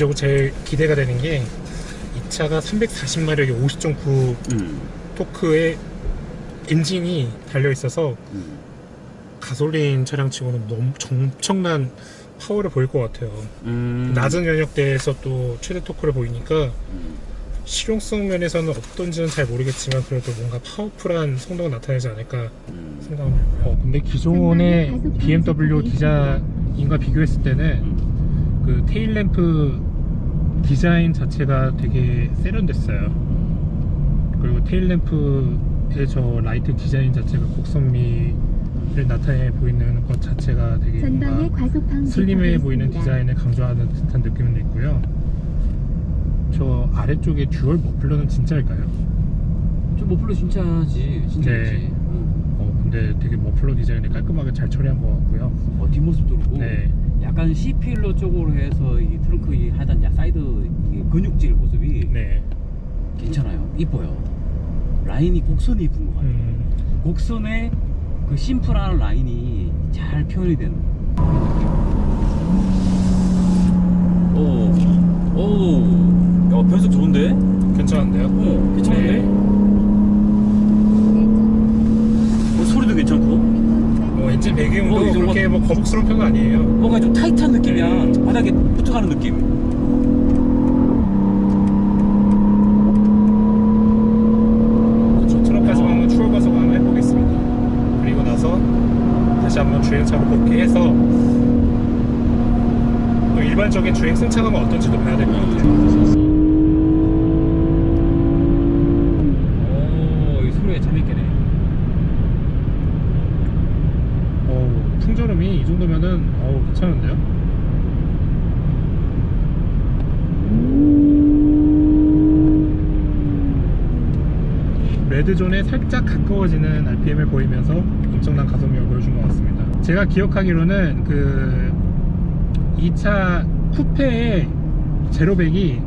개인적으로 제일 기대가 되는 게 이 차가 340마력의 50.9 음. 토크의 엔진이 달려 있어서 음. 가솔린 차량치고는 너무 엄청난 파워를 보일 것 같아요. 음. 낮은 연역대에서 또 최대 토크를 보이니까 음. 실용성 면에서는 어떤지는 잘 모르겠지만 그래도 뭔가 파워풀한 성능을 나타내지 않을까 음. 생각합니다. 어, 근데 기존의 BMW 디자인과 비교했을 때는 음. 그 테일 램프 디자인 자체가 되게 세련됐어요. 그리고 테일 램프의 저 라이트 디자인 자체가 곡선미를 나타내 보이는 것 자체가 되게 슬림해 보이는 디자인을 강조하는 듯한 느낌도 있고요. 저 아래쪽에 듀얼 머플러는 진짜일까요? 저 머플러 진짜지. 진짜지. 네. 음. 어, 근데 되게 머플러 디자인을 깔끔하게 잘 처리한 것 같고요. 어, 뒷모습도 그렇고. 네. 약간 C필러 쪽으로 해서 이 트렁크 이 하단 야 사이드 이 근육질 모습이 네. 괜찮아요. 이뻐요. 라인이 곡선이 이쁜 것 같아요. 음, 곡선에 그 심플한 라인이 잘 표현이 되는. 오, 오, 야 변속 좋은데? 괜찮은데요? 어, 괜찮은데? 네. 어, 소리도 괜찮고. 뭐 엔진 배기음도 어, 이거 그렇게 뭐 거북스러운 편은 아니에요. 뭔가 좀 타이트한 느낌이야. 바닥에 붙어가는 느낌. 저 트럭까지만 한번 추월 과속 한번 해보겠습니다. 그리고 나서 다시 한번 주행차로 복귀해서 또 일반적인 주행 승차감은 어떤지도 봐야 될 것 같아요. 오, 이 소리가 재밌겠네. 어, 풍절음이 이 정도면은 어우 괜찮은데요? 레드존에 살짝 가까워지는 RPM을 보이면서 엄청난 가속력을 보여준 것 같습니다. 제가 기억하기로는 그 2차 쿠페의 제로백이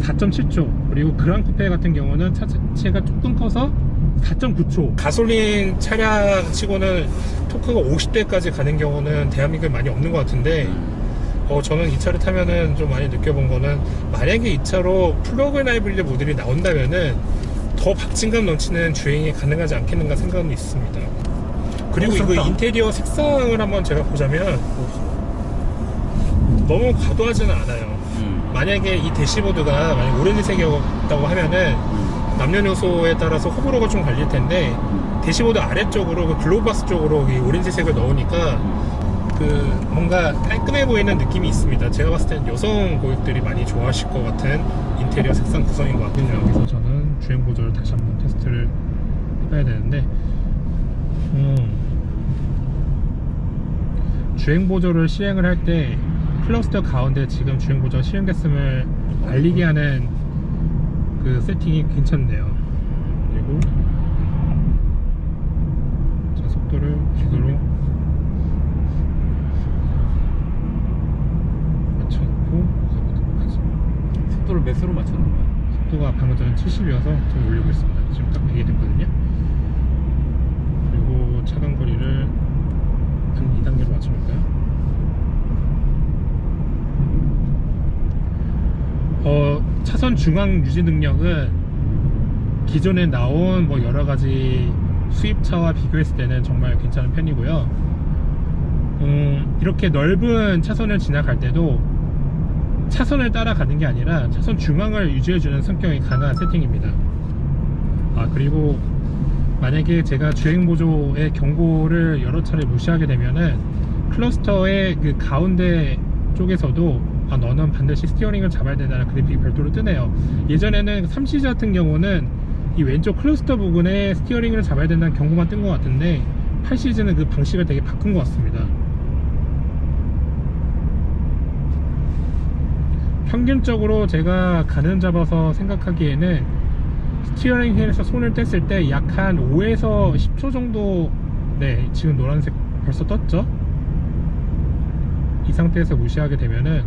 4.7초 그리고 그랑 쿠페 같은 경우는 차체가 조금 커서 4.9초 가솔린 차량 치고는 토크가 50대까지 가는 경우는 대한민국에 많이 없는 것 같은데 어, 저는 이 차를 타면은 좀 많이 느껴본 거는 만약에 이 차로 플러그인 하이브리드 모델이 나온다면은 더 박진감 넘치는 주행이 가능하지 않겠는가 생각은 있습니다. 그리고 이거. 인테리어 색상을 한번 제가 보자면 너무 과도하지는 않아요. 음. 만약에 이 대시보드가 만약 오렌지색이었다고 하면은 남녀노소에 따라서 호불호가 좀 갈릴 텐데 대시보드 아래쪽으로 그 글로바스 쪽으로 이 오렌지색을 넣으니까 그 뭔가 깔끔해 보이는 느낌이 있습니다. 제가 봤을 때는 여성 고객들이 많이 좋아하실 것 같은 인테리어 색상 구성인 것 같거든요. 여기서 저는 주행 보조를 다시 한번 테스트를 해봐야 되는데, 음, 주행 보조를 시행을 할 때 클러스터 가운데 지금 주행 보조 시행됐음을 알리게 하는 그 세팅이 괜찮네요. 그리고 자 속도를 지도로 맞춰놓고 가보도록 하죠. 속도를 몇으로 맞추는 거야? 속도가 방금 전에 70이어서 좀 올리고 있습니다. 지금 딱 100이 됐거든요. 그리고 차간 거리를 한 2단계로 맞춰볼까요? 어, 차선 중앙 유지 능력은 기존에 나온 뭐 여러 가지 수입차와 비교했을 때는 정말 괜찮은 편이고요. 음, 이렇게 넓은 차선을 지나갈 때도 차선을 따라가는 게 아니라 차선 중앙을 유지해주는 성격이 강한 세팅입니다. 아 그리고 만약에 제가 주행 보조의 경고를 여러 차례 무시하게 되면은 클러스터의 그 가운데 쪽에서도 아 너는 반드시 스티어링을 잡아야 된다는 그래픽이 별도로 뜨네요. 예전에는 3시즈 같은 경우는 이 왼쪽 클러스터 부분에 스티어링을 잡아야 된다는 경고만 뜬 것 같은데 8시즈는 그 방식을 되게 바꾼 것 같습니다. 평균적으로 제가 가늠 잡아서 생각하기에는 스티어링 휠에서 손을 뗐을 때 약 한 5에서 10초 정도 네 지금 노란색 벌써 떴죠? 이 상태에서 무시하게 되면은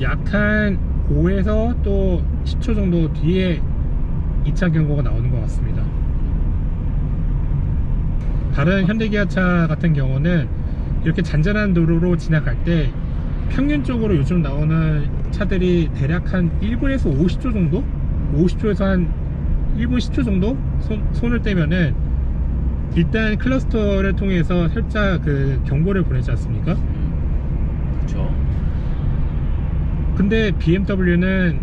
약 한 5에서 또 10초 정도 뒤에 2차 경고가 나오는 것 같습니다 다른 현대기아차 같은 경우는 이렇게 잔잔한 도로로 지나갈 때 평균적으로 요즘 나오는 차들이 대략 한 1분에서 50초 정도? 50초에서 한 1분 10초 정도 손, 손을 떼면은 일단 클러스터를 통해서 살짝 그 경보를 보내지 않습니까? 그렇죠. 근데 BMW는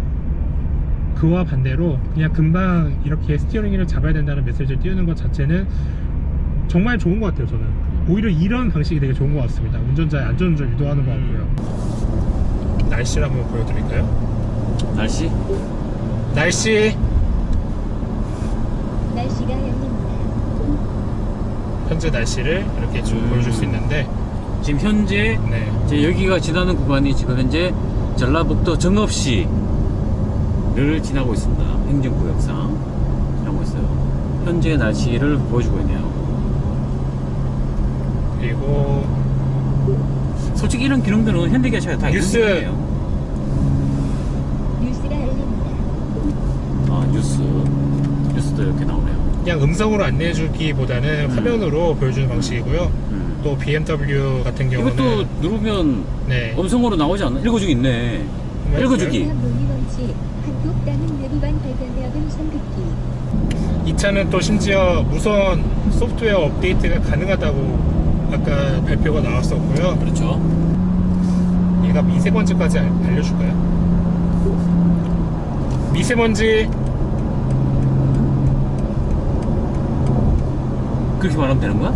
그와 반대로 그냥 금방 이렇게 스티어링 휠을 잡아야 된다는 메시지를 띄우는 것 자체는 정말 좋은 것 같아요 저는 오히려 이런 방식이 되게 좋은 것 같습니다 운전자의 안전운전 유도하는 것 같고요 날씨를 한번 보여드릴까요? 날씨? 날씨 날씨가 열립니다. 현재 날씨를 이렇게 쭉 음. 보여줄 수 있는데 지금 현재 네 이제 여기가 지나는 구간이 지금 현재 전라북도 정읍시를 지나고 있습니다. 행정구역상 지나고 있어요. 현재 날씨를 보여주고 있네요. 그리고 솔직히 이런 기능들은 현대기아차가 다 뉴스. 있는 기능이에요. 뉴스가 열립니다. 아 뉴스 뉴스도 이렇게 나오네요. 그냥 음성으로 안내해 주기보다는 음. 화면으로 보여주는 방식이고요 음. 또 BMW 같은 경우는 이것도 누르면 네 음성으로 나오지 않나? 읽어주기 있네. 읽어주기. 한국 땅은 내부반 발견되어든 선긋기. 이 차는 또 심지어 무선 소프트웨어 업데이트가 가능하다고 아까 발표가 나왔었고요. 그렇죠. 얘가 미세먼지까지 알- 알려줄까요? 미세먼지 그렇게 말하면 되는 거야?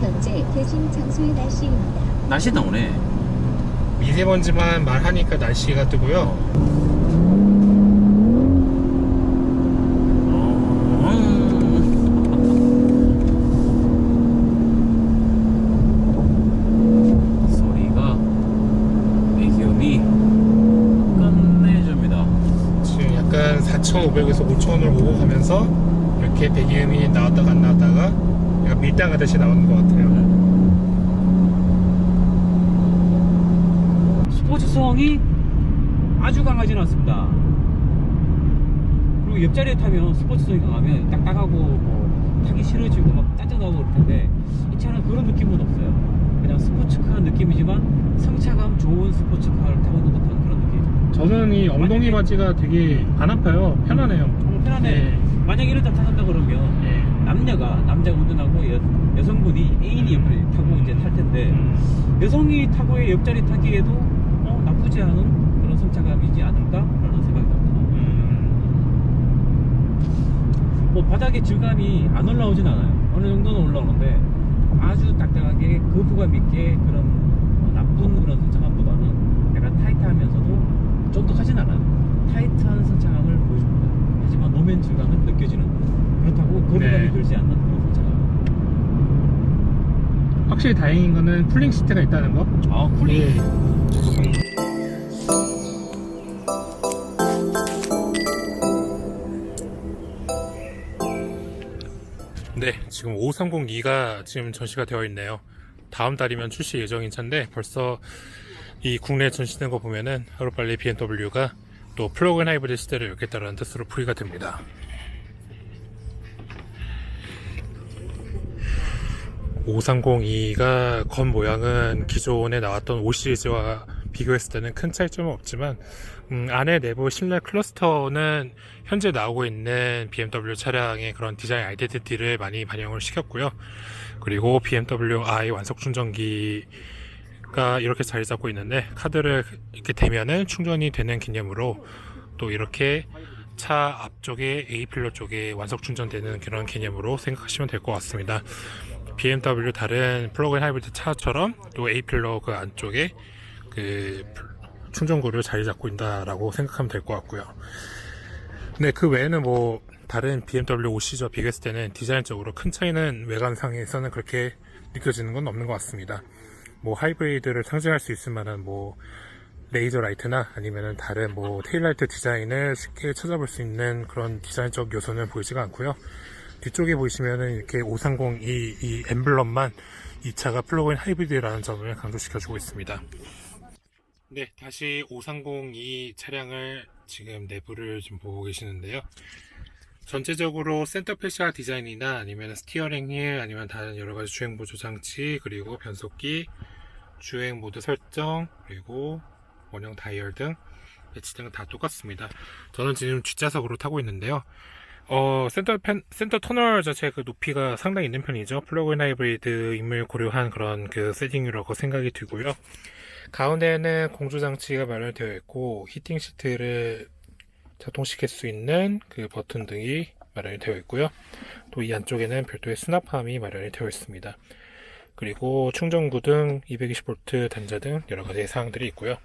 현재 계신 장소의 날씨입니다. 날씨 나오네. 미세먼지만 말하니까 날씨가 뜨고요. 소리가 배기음이 끝내줍니다. 지금 약간 4,500에서 5,000을 오고 가면서 이렇게 배기음이 나왔다가 안 나왔다가 약간 밀당하듯이 나오는 것 같아요. 스포츠성이 아주 강하지는 않습니다. 그리고 옆자리에 타면 스포츠성이 강하면 딱딱하고 뭐 타기 싫어지고 막 짜증나고 그럴 텐데 이 차는 그런 느낌은 없어요. 그냥 스포츠카 느낌이지만 성차감 좋은 스포츠카를 타고 있는 듯한. 저는 이 엉덩이 바지가 되게 안 아파요. 편하네요. 정말 편하네. 네. 만약 이런 차 타는다 그러면 네. 남녀가 남자가 운전하고 여, 여성분이 애인이 옆에 타고 이제 탈 텐데 음. 여성이 타고의 옆자리 타기에도 어, 나쁘지 않은 그런 성차감이지 않을까라는 생각이 듭니다. 음. 뭐 바닥의 질감이 안 올라오진 않아요. 어느 정도는 올라오는데 아주 딱딱하게 거부감 있게 그런 어, 나쁜 그런 성차감보다는 약간 타이트하면서도 쫀득하진 않아요. 타이트한 성차감을 보여줍니다. 하지만 노면 질감은 느껴지는 그렇다고 거부감이 네. 들지 않는 그런 성차감. 확실히 다행인 거는 쿨링 시트가 있다는 거. 아 예. 네, 지금 5302가 지금 전시가 되어 있네요. 다음 달이면 출시 예정인 차인데 벌써 이 국내에 전시된 거 보면은 하루빨리 BMW가 또 플러그인 하이브리드 시대를 열겠다는 뜻으로 풀이가 됩니다. 5302가 겉 모양은 기존에 나왔던 5 시리즈와 비교했을 때는 큰 차이점은 없지만 음, 안에 내부 실내 클러스터는 현재 나오고 있는 BMW 차량의 그런 디자인 아이덴티티를 많이 반영을 시켰고요. 그리고 BMW i 완속 충전기 가 이렇게 자리 잡고 있는데 카드를 이렇게 대면은 충전이 되는 개념으로 또 이렇게 차 앞쪽에 A 필러 쪽에 완속 충전되는 그런 개념으로 생각하시면 될 것 같습니다. BMW 다른 플러그인 하이브리드 차처럼 또 A 필러 그 안쪽에 그 충전구를 자리 잡고 있다라고 생각하면 될 것 같고요. 네, 그 외에는 뭐 다른 BMW 5시리즈와 비교했을 때는 디자인적으로 큰 차이는 외관상에서는 그렇게 느껴지는 건 없는 것 같습니다. 뭐 하이브리드를 상징할 수 있을 만한 뭐 레이저 라이트나 아니면은 다른 뭐 테일라이트 디자인을 쉽게 찾아볼 수 있는 그런 디자인적 요소는 보이지가 않고요. 뒤쪽에 보시면은 이렇게 530 이 이 엠블럼만 이 차가 플러그인 하이브리드라는 점을 강조시켜주고 있습니다. 네, 다시 5302 차량을 지금 내부를 좀 보고 계시는데요. 전체적으로 센터 패시아 디자인이나 아니면 스티어링 휠 아니면 다른 여러 가지 주행 보조 장치 그리고 변속기 주행 모드 설정 그리고 원형 다이얼 등 배치 등은 다 똑같습니다. 저는 지금 뒷좌석으로 타고 있는데요. 어, 센터 펜, 센터 터널 자체 그 높이가 상당히 있는 편이죠. 플러그인 하이브리드 임을 고려한 그런 그 세팅이라고 생각이 들고요. 가운데에는 공조 장치가 마련되어 있고 히팅 시트를 작동시킬 수 있는 그 버튼 등이 마련이 되어 있고요. 또 이 안쪽에는 별도의 수납함이 마련이 되어 있습니다. 그리고 충전구 등 220V 단자 등 여러 가지 사항들이 있고요.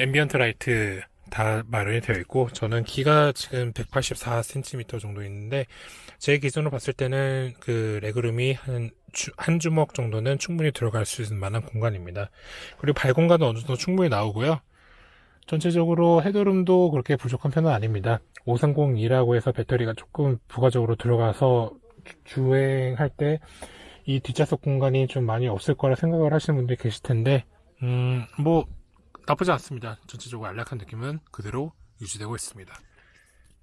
앰비언트 라이트 다 마련이 되어 있고 저는 키가 지금 184cm 정도 있는데 제 기준으로 봤을 때는 그 레그룸이 한, 주, 한 주먹 정도는 충분히 들어갈 수 있는 만한 공간입니다. 그리고 발 공간도 어느 정도 충분히 나오고요. 전체적으로 헤드룸도 그렇게 부족한 편은 아닙니다. 530이라고 해서 배터리가 조금 부가적으로 들어가서 주- 주행할 때 이 뒷좌석 공간이 좀 많이 없을 거라 생각을 하시는 분들이 계실 텐데, 음, 뭐, 나쁘지 않습니다. 전체적으로 안락한 느낌은 그대로 유지되고 있습니다.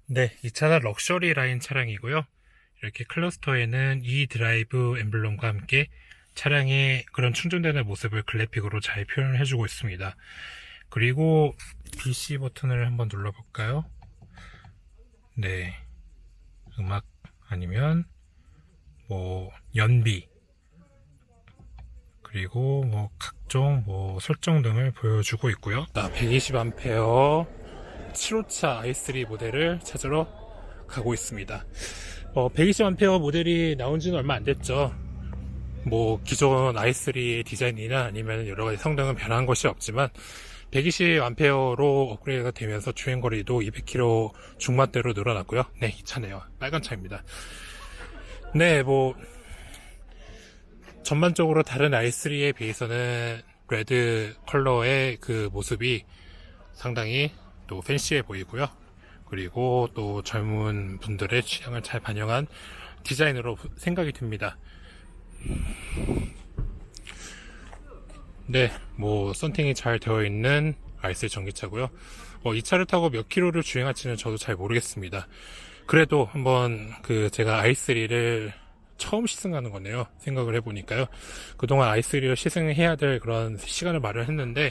네, 이 차는 럭셔리 라인 차량이고요. 이렇게 클러스터에는 이 드라이브 엠블럼과 함께 차량의 그런 충전되는 모습을 그래픽으로 잘 표현해주고 있습니다. 그리고 BC 버튼을 한번 눌러볼까요? 네. 음악 아니면 뭐 연비 그리고 뭐 각종 뭐 설정 등을 보여주고 있고요. 120A 7호차 i3 모델을 찾으러 가고 있습니다. 어, 120A 모델이 나온 지는 얼마 안 됐죠. 뭐 기존 i3의 디자인이나 아니면 여러 가지 성능은 변한 것이 없지만 120A로 업그레이드가 되면서 주행거리도 200km 중반대로 늘어났고요. 네, 이 차네요. 빨간 차입니다. 네, 뭐 전반적으로 다른 i3에 비해서는 레드 컬러의 그 모습이 상당히 또 팬시해 보이고요. 그리고 또 젊은 분들의 취향을 잘 반영한 디자인으로 생각이 듭니다. 네, 뭐 썬팅이 잘 되어 있는 i3 전기차고요. 어, 이 차를 타고 몇 킬로를 주행할지는 저도 잘 모르겠습니다. 그래도 한번 그 제가 i3를 처음 시승하는 거네요. 생각을 해보니까요. 그동안 i3를 시승해야 될 그런 시간을 마련했는데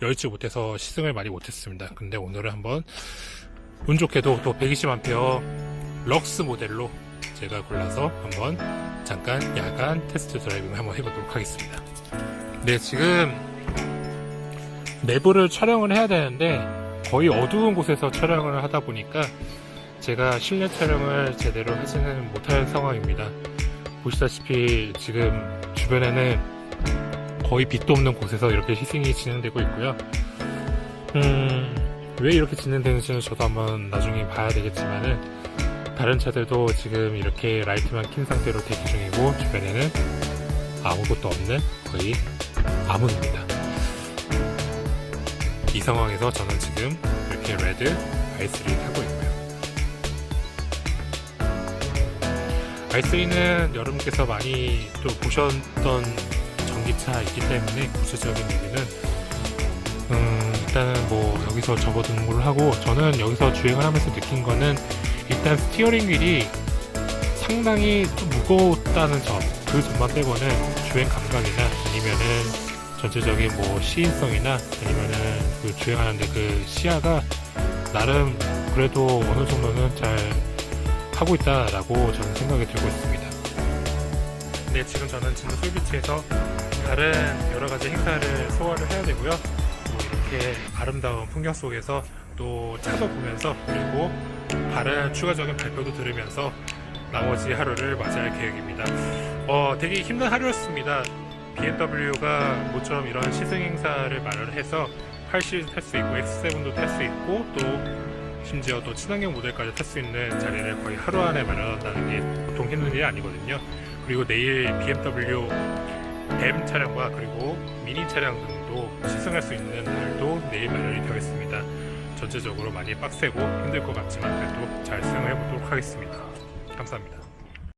여의치 못해서 시승을 많이 못했습니다. 근데 오늘은 한번 운 좋게도 또 120A 럭스 모델로 제가 골라서 한번 잠깐 야간 테스트 드라이빙을 한번 해보도록 하겠습니다. 네, 지금 내부를 촬영을 해야 되는데 거의 어두운 곳에서 촬영을 하다 보니까 제가 실내 촬영을 제대로 하지는 못할 상황입니다. 보시다시피 지금 주변에는 거의 빛도 없는 곳에서 이렇게 희생이 진행되고 있고요. 음, 왜 이렇게 진행되는지는 저도 한번 나중에 봐야 되겠지만은 다른 차들도 지금 이렇게 라이트만 킨 상태로 대기 중이고 주변에는 아무것도 없는 거의 암흑입니다. 이 상황에서 저는 지금 이렇게 레드 i3를 타고 있고요. I3는 여러분께서 많이 또 보셨던 전기차이기 때문에 구체적인 얘기는 음, 일단은 뭐 여기서 접어두는 걸로 하고 저는 여기서 주행을 하면서 느낀 거는 일단 스티어링 휠이 상당히 좀 무거웠다는 점, 그 점만 빼고는 주행 감각이나 아니면은 전체적인 뭐 시인성이나 아니면은 그 주행하는데 그 시야가 나름 그래도 어느 정도는 잘 하고 있다라고 저는 생각이 들고 있습니다. 네, 지금 저는 진도 솔비치에서 다른 여러 가지 행사를 소화를 해야 되고요. 또 이렇게 아름다운 풍경 속에서 또 차도 보면서 그리고 다른 추가적인 발표도 들으면서 나머지 하루를 맞이할 계획입니다. 어, 되게 힘든 하루였습니다. BMW가 모처럼 이런 시승 행사를 마련해서 8 시리즈 탈 수 있고 X7도 탈 수 있고 또 심지어 또 친환경 모델까지 탈 수 있는 자리를 거의 하루 안에 마련한다는 게 보통 힘든 일이 아니거든요. 그리고 내일 BMW M 차량과 그리고 미니 차량 등도 시승할 수 있는 날도 내일 마련이 되어 있습니다. 전체적으로 많이 빡세고 힘들 것 같지만 그래도 잘 수행해 보도록 하겠습니다. 감사합니다.